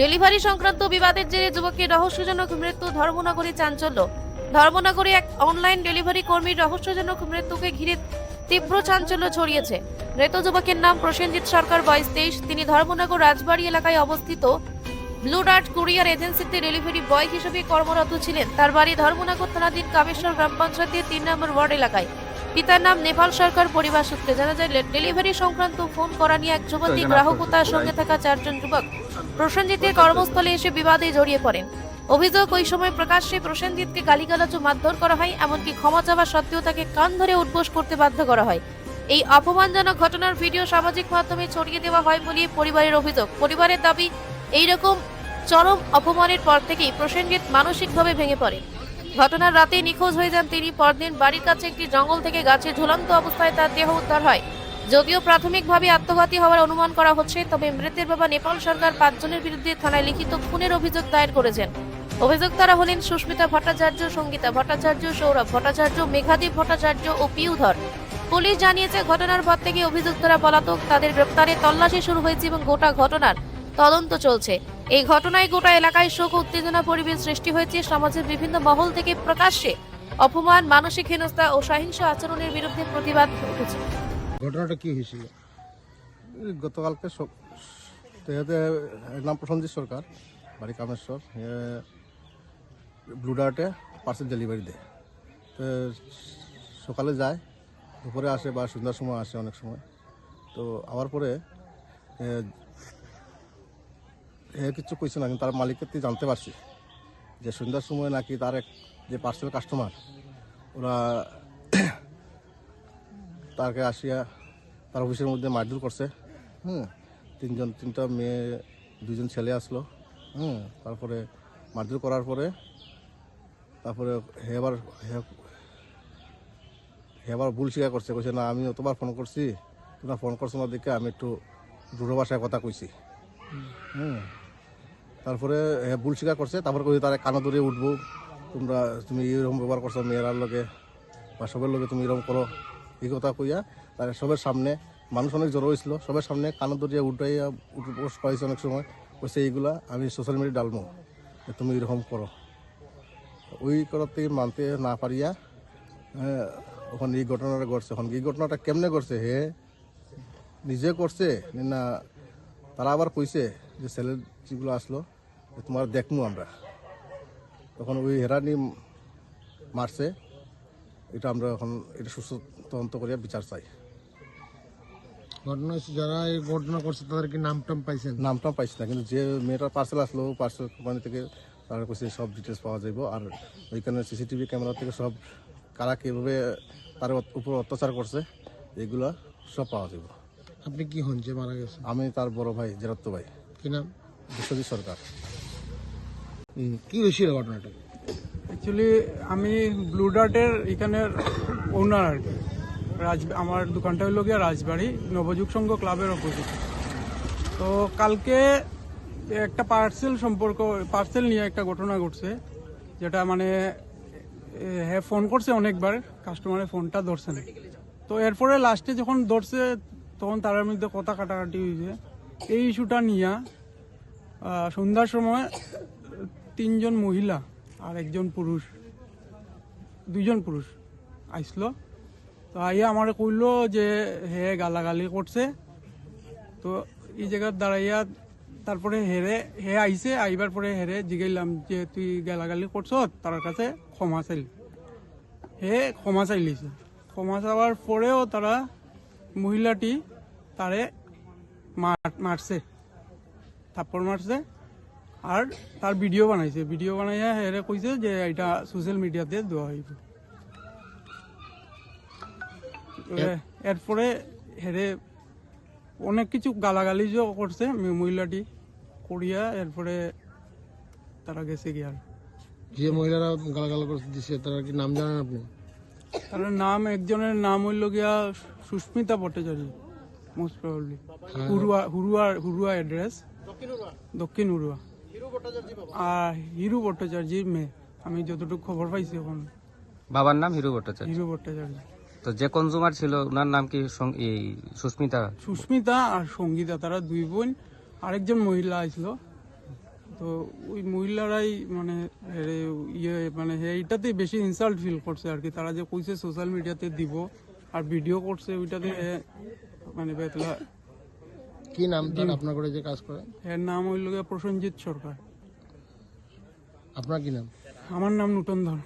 Delivery সংক্রান্ত বিবাদের জেরে যুবকের রহস্যজনক মৃত্যু ধর্মনগরী চাঞ্চল্য। ধর্মনগরে এক অনলাইন ডেলিভারি কর্মীর রহস্যজনক মৃত্যুকে ঘিরে তীব্র চাঞ্চল্য ছড়িয়েছে। মৃত যুবকের নাম প্রসেনজিৎ সরকার বয়স তেইশ। তিনি ধর্মনগর রাজবাড়ি এলাকায় অবস্থিত ব্লু ডার্ট কুরিয়ার এজেন্সিতে ডেলিভারি বয় হিসেবে কর্মরত ছিলেন। তার বাড়ি ধর্মনগর থানাধীন কামেশ্বর গ্রাম পঞ্চায়েতের তিন নম্বর ওয়ার্ড এলাকায়। পিতার নাম নেপাল সরকার পরিবার সূত্রে জানা যায় ডেলিভারি সংক্রান্ত ফোন করা নিয়ে এক যুবতী গ্রাহক ও তার সঙ্গে থাকা চারজন যুবক প্রসেনজিতের কর্মস্থলে এসে বিবাদে জড়িয়ে পড়েন। অভিযোগ ওই সময় প্রকাশ্যে প্রসেনজিৎকে গালিগালাজ ও মারধর করা হয়, এমনকি ক্ষমা চাওয়া সত্ত্বেও তাকে কান ধরে উঠবোস করতে বাধ্য করা হয়। এই অপমানজনক ঘটনার ভিডিও সামাজিক মাধ্যমে ছড়িয়ে দেওয়া হয় বলে পরিবারের অভিযোগ। পরিবারের দাবি, এইরকম চরম অপমানের পর থেকেই প্রসেনজিৎ মানসিকভাবে ভেঙে পড়ে। ঘটনার রাতে নিখোঁজ হয়ে যান তিনি। পরদিন বাড়ির কাছে একটি জঙ্গল থেকে গাছে ঝুলন্ত অবস্থায় তার দেহ উদ্ধার হয়। যদিও প্রাথমিকভাবে আত্মঘাতী হওয়ার অনুমান করা হচ্ছে, তবে মৃতের বাবা নেপাল সরকার পাঁচজনের বিরুদ্ধে থানায় লিখিত খুনের অভিযোগ দায়ের করেছেন। অভিযুক্তরা হলেন সুস্মিতা ভট্টাচার্য, সঙ্গীতা ভট্টাচার্য, সৌরভ ভট্টাচার্য মেঘাদী ভট্টাচার্য ও পিউধর। পুলিশ জানিয়েছে, ঘটনার পর থেকে অভিযুক্তরা পলাতক, তাদের গ্রেপ্তারে তল্লাশি শুরু হয়েছে এবং গোটা ঘটনার তদন্ত চলছে। এই ঘটনায় গোটা এলাকায় শোক উত্তেজনা পরিবেশ সৃষ্টি হয়েছে, সমাজের বিভিন্ন মহল থেকে প্রকাশ্যে অপমান, মানসিক হেনস্থা ও সহিংস আচরণের বিরুদ্ধে প্রতিবাদ উঠেছে। ঘটনাটা কি হয়েছিল? গতকালকে নাম প্রসঞ্জিৎ সরকার, বাড়ি কামেশ্বর। ব্লু ডার্টে পার্সেল ডেলিভারি দেয়। তো সকালে যায়, দুপুরে আসে বা সন্ধ্যার সময় আসে অনেক সময়। তো আবার পরে কিছু কইছে না, কিন্তু তার মালিকের থেকে জানতে পারছি যে সন্ধ্যার সময় নাকি তার এক যে পার্সেল কাস্টমার, ওরা তাকে আসিয়া তার অফিসের মধ্যে মারধর করছে, হুম? তিনজন, তিনটা মেয়ে দুজন ছেলে আসলো, হুম? তারপরে মারধর করার পরে তারপরে হে আবার, হে- হে ভুল স্বীকার করছে, কইছে, না আমি অতবার ফোন করছি, তোমরা ফোন করছ না দেখে আমি একটু দূর ভাষায় কথা কইছি। হুম। তারপরে ভুল স্বীকার করছে, তারপরে কই তারা কানা ধরে উঠবো, তোমরা, তুমি এরকম ব্যবহার করছ মেয়েরার লগে বা সবের লগে তুমি এরকম করো। এই কথা কইয়া, তার সবের সামনে, মানুষ অনেক জড়ো হয়েছিল সবার সামনে কানো দরিয়া উঠাইয়া উপোস করাইছে অনেক সময়। কইছে, এইগুলা আমি সোশ্যাল মিডিয়া ডালবো তুমি এরকম করো। ওই থেকে মানতে না পারিয়া ওখানে এই ঘটনাটা ঘটছে। এখন এই ঘটনাটা কেমনে করছে হে, নিজে করছে না তারা আবার কইছে যে ছেলে যেগুলো আসলো তোমার দেখমু আমরা। তখন ওই হেরানি মারছে। এটা আমরা এখন এটা সুস্থ তদন্ত করিয়া বিচার চাই। ঘটনা যারা এই ঘটনা করছে তাদের কি নাম টাম পাইছেন? নামটা পাইছি না কিন্তু যে মেয়েটার পার্সেল আসলো পার্সেল কোম্পানি থেকে তারা কাছে সব ডিটেলস পাওয়া যাইব। আর ওইখানে সিসিটিভি ক্যামেরা থেকে সব কারা কীভাবে তার উপর অত্যাচার করছে এগুলো সব পাওয়া যাইব। আপনি কি হন যে মারা গেছে আমি তার বড় ভাই জেরাত্ত ভাই। কি নাম? বিশ্বজিৎ সরকার। কি হয়েছিল ঘটনাটা? অ্যাকচুয়ালি আমি ব্লু ডার্টের এখানের ওনার আর কি। রাজ আমার দোকানটা হলো গিয়ে রাজবাড়ি, নবযুগ সংঘ ক্লাবের অপোজিট তো কালকে একটা পার্সেল সম্পর্ক পার্সেল নিয়ে একটা ঘটনা ঘটছে, যেটা মানে হ্যাঁ ফোন করছে অনেকবার কাস্টমারের ফোনটা ধরছে না। তো এরপরে লাস্টে যখন ধরছে, তখন তার মধ্যে কথা কাটাকাটি হয়েছে। এই ইস্যুটা নিয়ে সন্ধ্যার সময় তিনজন মহিলা আর একজন পুরুষ। দুইজন পুরুষ। আইসলো তো আইয়া আমার কইলো যে, হে গালাগালি করছে। তো এই জায়গার দাঁড়াইয়া তারপরে হেরে, হে আইছে, আইবার পরে হেরে জিগাইলাম যে, তুই গালাগালি করছ তার কাছে ক্ষমা চাইল। হে ক্ষমা চাইলিছে। ক্ষমা চাওয়ার পরেও তারা মহিলাটি তারে মার- মারছে। থাপ্পড় মারছে। আর তার ভিডিও বানাইছে। ভিডিও বানাইয়া হেরে কইছে যে এটা সোশ্যাল মিডিয়াতে দেওয়া হইব। এ- এরপরে হেরে অনেক কিছু গালাগালিজও করছে মহিলাটি করিয়া এরপরে তারা গেছে কি আর যে মহিলারা গালাগাল করে দিছে তারা কি নাম জানেন আপনি? তার নাম একজনের নাম হইল গিয়া Susmita Bhattacharya most probably Hurua Hurua Hurua address দক্ষিণ হুরুয়া হিরু ভট্টাচার্যের মেয়ে। আমি যতটুকু খবর পাইছি এখন। বাবার নাম হিরু ভট্টাচার্য? হিরু ভট্টাচার্য। তো যে কনজুমার ছিল ওনার নাম কি এই সুস্মিতা? সুস্মিতা আর সঙ্গীতা তারা দুই বোন। আরেকজন মহিলা আসলো তো ওই মহিলারাই মানে ইয়ে মানে এইটাতে বেশি ইনসাল্ট ফিল করছে আর কি। তারা যে কইছে সোশ্যাল মিডিয়াতে দিব আর ভিডিও করছে ওইটাতে এ মানে বেতলা কি নাম তার আপনার করে যে কাজ করে? এর নাম হইল প্রসেনজিৎ সরকার। আপনার কি নাম? আমার নাম নূতন ধর।